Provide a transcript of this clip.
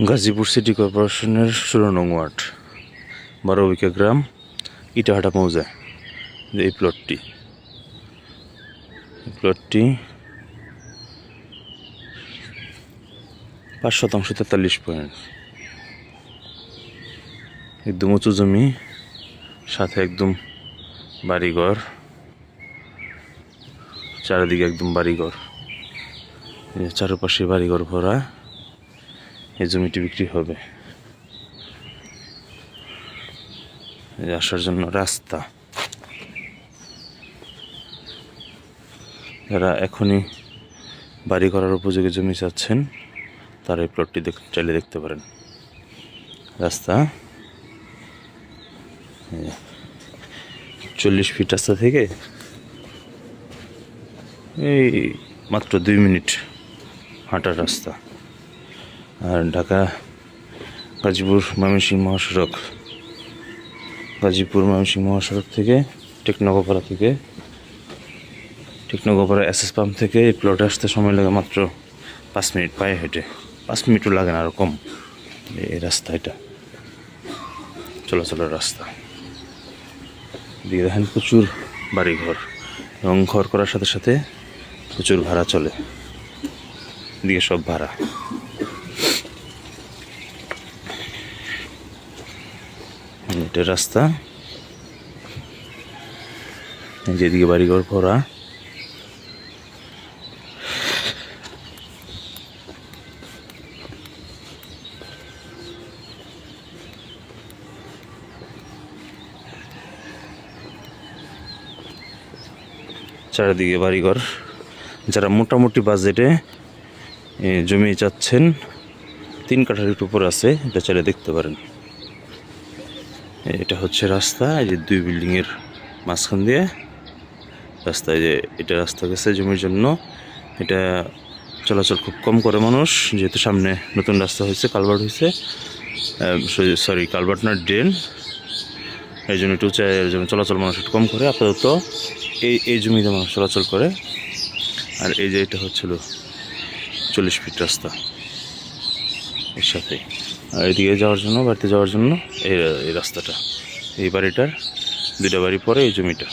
Gazipur city কর্পোরেশনের ষোলো নং ওয়ার্ড বারো বিঘা গ্রাম, ইটাহাটা মৌজা, এই প্লটটি। প্লটটি পাঁচ শতাংশ তেতাল্লিশ পয়েন্ট। একদম উঁচু জমি, সাথে একদম বাড়িঘর, চারিদিকে একদম বাড়িঘর। চারপাশে বাড়িঘর ভরা। এই জমিটি বিক্রি হবে। আসার জন্য রাস্তা। যারা এখনই বাড়ি করার উপযোগী জমি চাচ্ছেন, তারা এই প্লটটি চাইলে দেখতে পারেন। রাস্তা। চল্লিশ ফিট রাস্তা থেকে এই মাত্র দুই মিনিট হাঁটার রাস্তা। আর ঢাকা, গাজীপুর, ময়মনসিংহ মহাসড়ক। গাজীপুর, ময়মনসিংহ মহাসড়ক থেকে টেকনগোপাড়া থেকে, টেকনগোপাড়া এস এস পাম্প থেকে এই প্লটে আসতে সময় লাগে মাত্র পাঁচ মিনিট পায়ে হেঁটে। পাঁচ মিনিটও লাগে না আরও কম। এই রাস্তা এটা। চলাচলের রাস্তা। দিয়ে দেখেন প্রচুর বাড়িঘর এবং ঘর করার সাথে সাথে প্রচুর ভাড়া চলে। দিয়ে সব ভাড়া। এটা রাস্তা। এই যে এদিকে বাড়িঘর ভরা। চারিদিকে বাড়িঘর। যারা মোটামুটি বাজেটে জমি চাচ্ছেন, তিন কাঠার একটু উপর আছে, এটা চাইলে দেখতে পারেন। এটা হচ্ছে রাস্তা, এই যে দুই বিল্ডিংয়ের মাঝখান দিয়ে। রাস্তা, এই যে এটা রাস্তা গেছে জমির জন্য। এটা চলাচল খুব কম করে মানুষ, যেহেতু সামনে নতুন রাস্তা হয়েছে, কালভার্ট হয়েছে। সরি কালভার্ট না ড্রেন। এই জন্য একটু এর জন্য চলাচল মানুষ একটু কম করে, আপাতত এই এই জমিতে মানুষ চলাচল করে। আর এই যে এটা হচ্ছিল চল্লিশ ফিট রাস্তা, এর সাথে এদিকে যাওয়ার জন্য, বাড়িতে যাওয়ার জন্য এই রাস্তাটা। এই বাড়িটার দুটা বাড়ি পরে এই জমিটা।